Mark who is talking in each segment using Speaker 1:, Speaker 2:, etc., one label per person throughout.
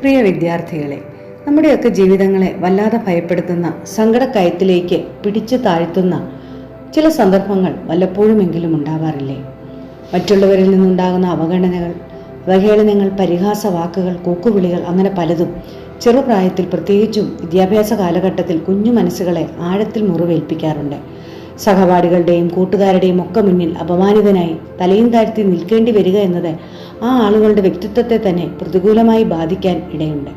Speaker 1: പ്രിയ വിദ്യാർത്ഥികളെ നമ്മുടെയൊക്കെ ജീവിതങ്ങളെ വല്ലാതെ ഭയപ്പെടുത്തുന്ന സങ്കടക്കയത്തിലേക്ക് പിടിച്ചു താഴ്ത്തുന്ന ചില സന്ദർഭങ്ങൾ വല്ലപ്പോഴുമെങ്കിലും ഉണ്ടാവാറില്ലേ? മറ്റുള്ളവരിൽ നിന്നുണ്ടാകുന്ന അവഗണനകൾ അവഹേളനങ്ങൾ പരിഹാസ വാക്കുകൾ കൂക്കുവിളികൾ അങ്ങനെ പലതും ചെറുപ്രായത്തിൽ പ്രത്യേകിച്ചും വിദ്യാഭ്യാസ കാലഘട്ടത്തിൽ കുഞ്ഞു മനസ്സുകളെ ആഴത്തിൽ മുറിവേൽപ്പിക്കാറുണ്ട്. സഹപാഠികളുടെയും കൂട്ടുകാരുടെയും ഒക്കെ മുന്നിൽ അപമാനിതനായി തലയും താഴ്ത്തി നിൽക്കേണ്ടി വരിക എന്നത് ആ ആളുകളുടെ വ്യക്തിത്വത്തെ തന്നെ പ്രതികൂലമായി ബാധിക്കാൻ ഇടയുണ്ട്.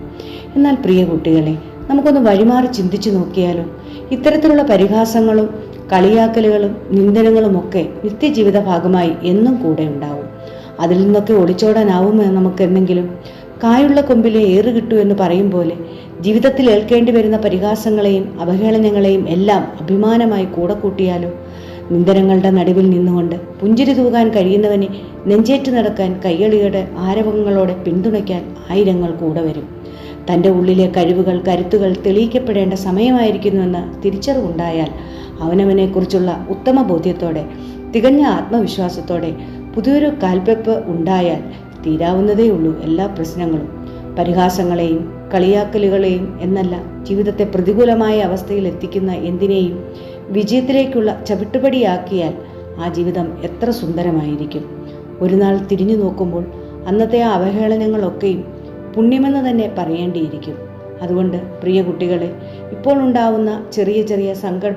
Speaker 1: എന്നാൽ പ്രിയ കുട്ടികളെ നമുക്കൊന്ന് വഴിമാറി ചിന്തിച്ചു നോക്കിയാലോ? ഇത്തരത്തിലുള്ള പരിഹാസങ്ങളും കളിയാക്കലുകളും നിന്ദനങ്ങളും ഒക്കെ നിത്യജീവിത ഭാഗമായി എന്നും കൂടെ ഉണ്ടാവും. അതിൽ നിന്നൊക്കെ ഒളിച്ചോടാനാവുമോ നമുക്ക് എന്തെങ്കിലും കായുള്ള കൊമ്പിലെ ഏറ് കിട്ടൂ എന്ന് പറയും പോലെ ജീവിതത്തിൽ ഏൽക്കേണ്ടി വരുന്ന പരിഹാസങ്ങളെയും അവഹേളനങ്ങളെയും എല്ലാം അഭിമാനമായി കൂടെ കൂട്ടിയാലോ? നിന്ദനങ്ങളുടെ നടുവിൽ നിന്നുകൊണ്ട് പുഞ്ചിരി തൂകാൻ കഴിയുന്നവനെ നെഞ്ചേറ്റ് നടക്കാൻ കയ്യളിയുടെ ആരവങ്ങളോടെ പിന്തുണയ്ക്കാൻ ആയിരങ്ങൾ കൂടെ വരും. തന്റെ ഉള്ളിലെ കഴിവുകൾ കരുത്തുകൾ തെളിയിക്കപ്പെടേണ്ട സമയമായിരിക്കുന്നുവെന്ന തിരിച്ചറിവുണ്ടായാൽ അവനവനെക്കുറിച്ചുള്ള ഉത്തമ ബോധ്യത്തോടെ തികഞ്ഞ ആത്മവിശ്വാസത്തോടെ പുതിയൊരു കാൽപ്പെപ്പ് ഉണ്ടായാൽ തീരാവുന്നതേയുള്ളൂ എല്ലാ പ്രശ്നങ്ങളും. പരിഹാസങ്ങളെയും കളിയാക്കലുകളെയും എന്നല്ല ജീവിതത്തെ പ്രതികൂലമായ അവസ്ഥയിൽ എത്തിക്കുന്ന എന്തിനേയും വിജയത്തിലേക്കുള്ള ചവിട്ടുപടിയാക്കിയാൽ ആ ജീവിതം എത്ര സുന്ദരമായിരിക്കും. ഒരു നാൾ തിരിഞ്ഞു നോക്കുമ്പോൾ അന്നത്തെ ആ അവഹേളനങ്ങളൊക്കെയും പുണ്യമെന്ന് തന്നെ പറയേണ്ടിയിരിക്കും. അതുകൊണ്ട് പ്രിയ കുട്ടികളെ ഇപ്പോൾ ഉണ്ടാവുന്ന ചെറിയ ചെറിയ സങ്കട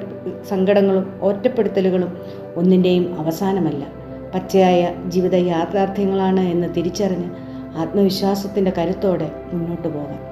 Speaker 1: സങ്കടങ്ങളും ഒറ്റപ്പെടുത്തലുകളും ഒന്നിന്റെയും അവസാനമല്ല. പച്ചയായ ജീവിത യാഥാർത്ഥ്യങ്ങളാണ് എന്ന് തിരിച്ചറിഞ്ഞ് ആത്മവിശ്വാസത്തിന്റെ കരുത്തോടെ മുന്നോട്ട് പോകാം.